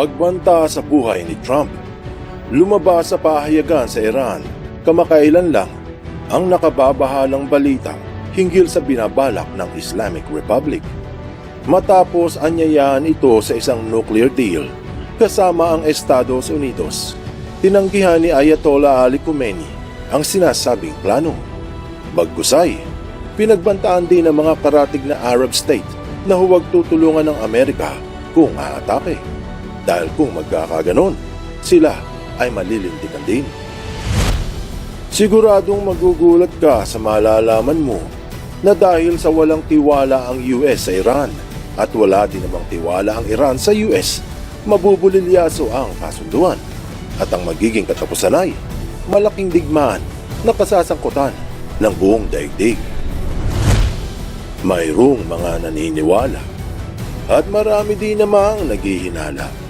Pagbanta sa buhay ni Trump, lumabas sa pahayagan sa Iran kamakailan lang ang nakababahalang balita hinggil sa binabalak ng Islamic Republic. Matapos anyayahan ito sa isang nuclear deal kasama ang Estados Unidos, tinanggihan ni Ayatollah Ali Khomeini ang sinasabing plano. Bagkusay, pinagbantaan din ng mga karatig na Arab state na huwag tutulungan ng Amerika kung aatake. Dahil kung magkakaganon, sila ay malilintikan din. Siguradong magugulat ka sa malalaman mo na dahil sa walang tiwala ang US sa Iran at wala din namang tiwala ang Iran sa US, mabubulilyaso ang kasunduan at ang magiging katapusan ay malaking digmaan na kasasangkutan ng buong daigdig. Mayroong mga naniniwala at marami din namang naghihinala.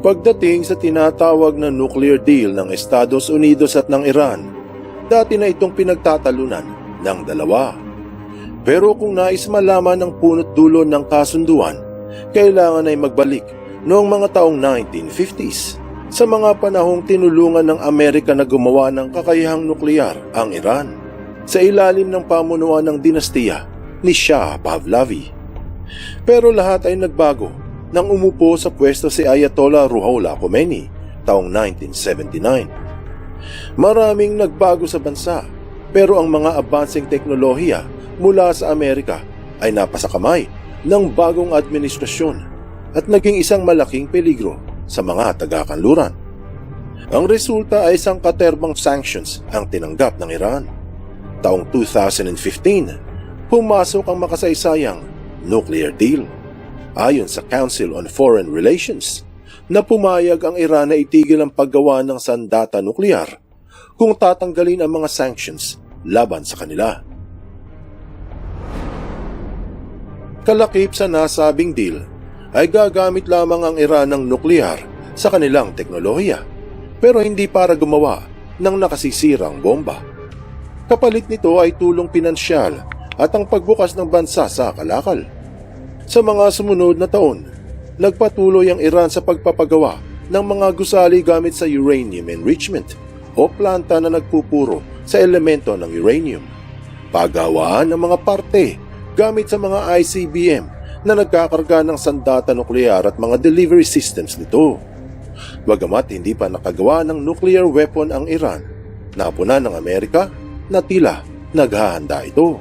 Pagdating sa tinatawag na nuclear deal ng Estados Unidos at ng Iran, dati na itong pinagtatalunan ng dalawa. Pero kung nais malaman ang punot dulo ng kasunduan, kailangan ay magbalik noong mga taong 1950s sa mga panahong tinulungan ng Amerika na gumawa ng kakayahang nuklear ang Iran sa ilalim ng pamunuan ng dinastiya ni Shah Pahlavi. Pero lahat ay nagbago nang umupo sa pwesto si Ayatollah Ruhollah Khomeini taong 1979. Maraming nagbago sa bansa pero ang mga advancing teknolohiya mula sa Amerika ay napasakamay ng bagong administrasyon at naging isang malaking peligro sa mga taga-kanluran. Ang resulta ay isang katerbang sanctions ang tinanggap ng Iran. Taong 2015, pumasok ang makasaysayang nuclear deal ayon sa Council on Foreign Relations na pumayag ang Iran na itigil ang paggawa ng sandata nuklear kung tatanggalin ang mga sanctions laban sa kanila. Kalakip sa nasabing deal ay gagamit lamang ang Iran ng nuklear sa kanilang teknolohiya pero hindi para gumawa ng nakasisirang bomba. Kapalit nito ay tulong pinansyal at ang pagbukas ng bansa sa kalakal. Sa mga sumunod na taon, nagpatuloy ang Iran sa pagpapagawa ng mga gusali gamit sa uranium enrichment o planta na nagpupuro sa elemento ng uranium. Paggawaan ng mga parte gamit sa mga ICBM na nagkakarga ng sandata nuklear at mga delivery systems nito. Bagamat hindi pa nakagawa ng nuclear weapon ang Iran, napunan ng Amerika na tila naghahanda ito.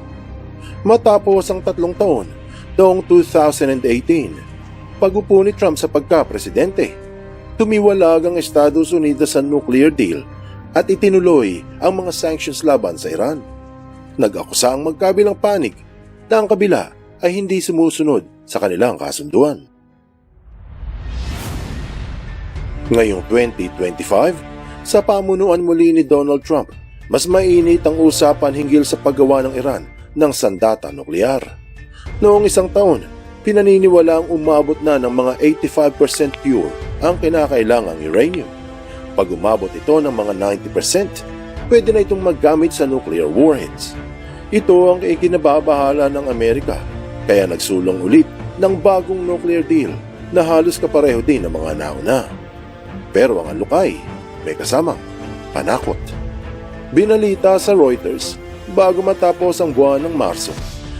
Matapos ang tatlong taon, noong 2018, pagupo ni Trump sa pagka-presidente, tumiwalag ang Estados Unidos sa nuclear deal at itinuloy ang mga sanctions laban sa Iran. Nag-akusa ang magkabilang panig na ang kabila ay hindi sumusunod sa kanilang kasunduan. Ngayong 2025, sa pamunuan muli ni Donald Trump, mas mainit ang usapan hinggil sa paggawa ng Iran ng sandata nuklear. Noong isang taon, pinaniniwala ang umabot na ng mga 85% pure ang kinakailangang uranium. Pag umabot ito ng mga 90%, pwede na itong maggamit sa nuclear warheads. Ito ang ikinababahala ng Amerika, kaya nagsulong ulit ng bagong nuclear deal na halos kapareho din ng mga nauna. Pero ang alukay, may kasamang panakot. Binalita sa Reuters bago matapos ang buwan ng Marso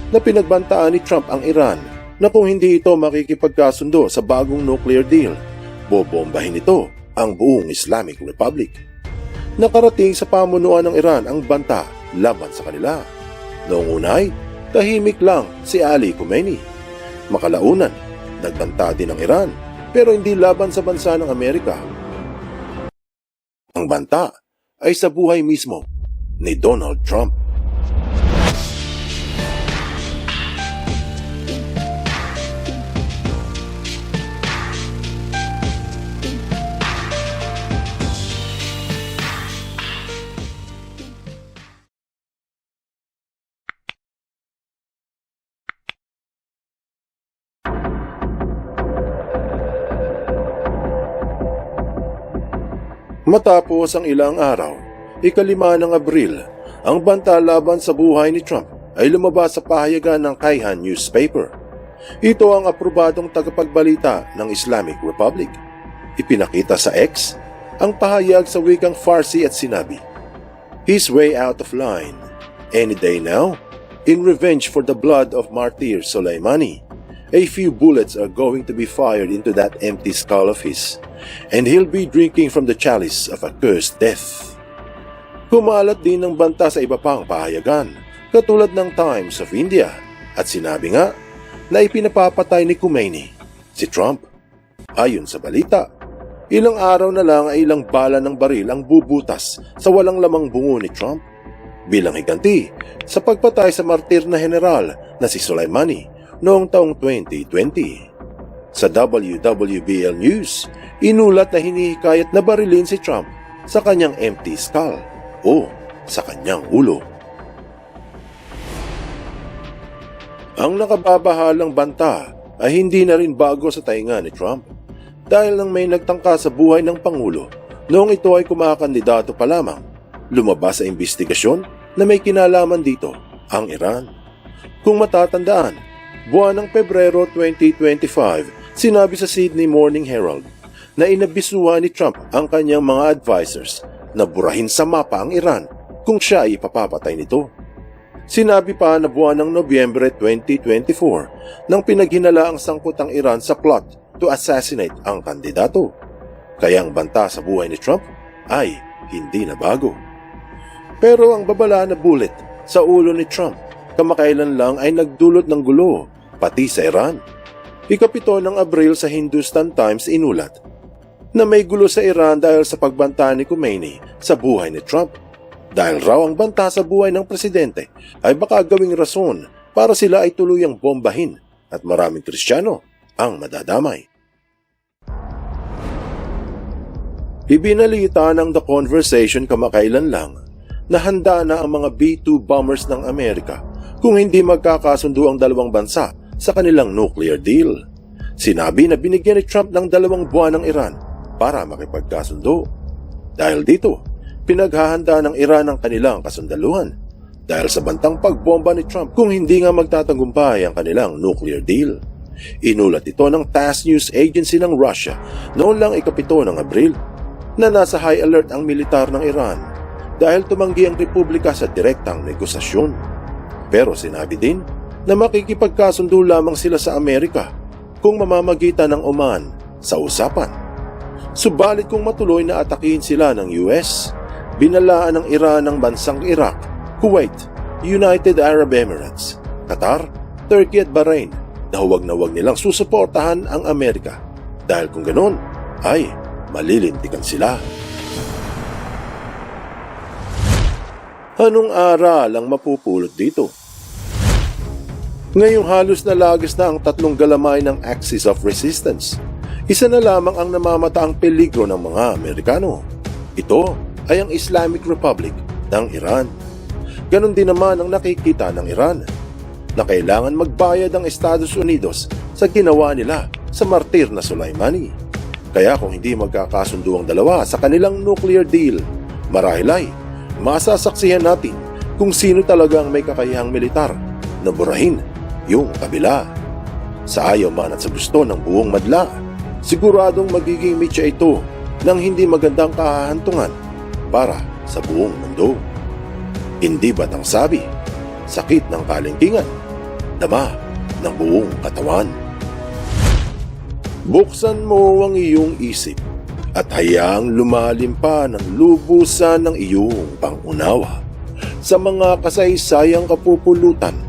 na pinagbantaan ni Trump ang Iran na kung hindi ito makikipagkasundo sa bagong nuclear deal, bobombahin ito ang buong Islamic Republic. Nakarating sa pamunuan ng Iran ang banta laban sa kanila. Noong unay, tahimik lang si Ali Khomeini. Makalaunan, nagbanta din ang Iran pero hindi laban sa bansa ng Amerika. Ang banta ay sa buhay mismo ni Donald Trump. Matapos ang ilang araw, ikalima ng Abril, ang banta laban sa buhay ni Trump ay lumabas sa pahayagan ng Kaihan newspaper. Ito ang aprobadong tagapagbalita ng Islamic Republic. Ipinakita sa X ang pahayag sa wikang Farsi at sinabi, He's way out of line. Any day now, in revenge for the blood of martyr Soleimani, a few bullets are going to be fired into that empty skull of his, and he'll be drinking from the chalice of a cursed death. Kumalat din ng banta sa iba pang pahayagan, katulad ng Times of India, at sinabi nga na ipinapapatay ni Khomeini, si Trump. Ayon sa balita, ilang araw na lang ay ilang bala ng baril ang bubutas sa walang lamang bungo ni Trump bilang higanti sa pagpatay sa martir na general na si Soleimani noong taong 2020. Sa WWBL News, inulat na hinihikayat na barilin si Trump sa kanyang empty skull o sa kanyang ulo. Ang nakababahalang banta ay hindi na rin bago sa tainga ni Trump dahil nang may nagtangka sa buhay ng Pangulo noong ito ay kumakandidato pa lamang, lumabas sa investigasyon na may kinalaman dito ang Iran. Kung matatandaan, buwan ng Pebrero 2025, sinabi sa Sydney Morning Herald na inabisuhan ni Trump ang kanyang mga advisors na burahin sa mapa ang Iran kung siya ay ipapapatay nito. Sinabi pa na buwan ng Nobyembre 2024 nang pinaghinala ang sangkot ang Iran sa plot to assassinate ang kandidato. Kaya ang banta sa buhay ni Trump ay hindi na bago. Pero ang babala na bullet sa ulo ni Trump kamakailan lang ay nagdulot ng gulo pati sa Iran. Ikapito ng Abril sa Hindustan Times inulat na may gulo sa Iran dahil sa pagbanta ni Khomeini sa buhay ni Trump. Dahil raw ang banta sa buhay ng presidente ay baka gawing rason para sila ay tuluyang bombahin at maraming Kristiyano ang madadamay. Ibinalita ng The Conversation kamakailan lang na handa na ang mga B-2 bombers ng Amerika kung hindi magkakasundo ang dalawang bansa sa kanilang nuclear deal. Sinabi na binigyan ni Trump ng dalawang buwan ng Iran para makipagkasundo. Dahil dito, pinaghahanda ng Iran ang kanilang kasundaluhan dahil sa bantang pagbomba ni Trump kung hindi nga magtatagumpay ang kanilang nuclear deal. Inulat ito ng TASS News Agency ng Russia noon lang ikapito ng Abril na nasa high alert ang militar ng Iran dahil tumanggi ang Republika sa direktang negosasyon. Pero sinabi din na makikipagkasundo lamang sila sa Amerika kung mamamagitan ng Oman sa usapan. Subalit kung matuloy na atakihin sila ng US, binalaan ng Iran ng bansang Iraq, Kuwait, United Arab Emirates, Qatar, Turkey at Bahrain na huwag na huwag nilang susuportahan ang Amerika dahil kung ganon ay malilintikan sila. Anong aral ang mapupulot dito? Ngayong halos nalagas na ang tatlong galamay ng Axis of Resistance. Isa na lamang ang namamataang peligro ng mga Amerikano. Ito ay ang Islamic Republic ng Iran. Ganon din naman ang nakikita ng Iran na kailangan magbayad ang Estados Unidos sa ginawa nila sa martir na Soleimani. Kaya kung hindi magkakasundo ang dalawa sa kanilang nuclear deal, marahil ay masasaksihan natin kung sino talaga ang may kakayahang militar na burahin yung kabila. Sa ayaw man at sa gusto ng buong madla, siguradong magiging mitya ito ng hindi magandang kahahantungan para sa buong mundo. Hindi ba't ang sabi, sakit ng kalingkingan, dama ng buong katawan. Buksan mo ang iyong isip at hayaang lumalim pa ng lubusan ng iyong pangunawa sa mga kasaysayang kapupulutan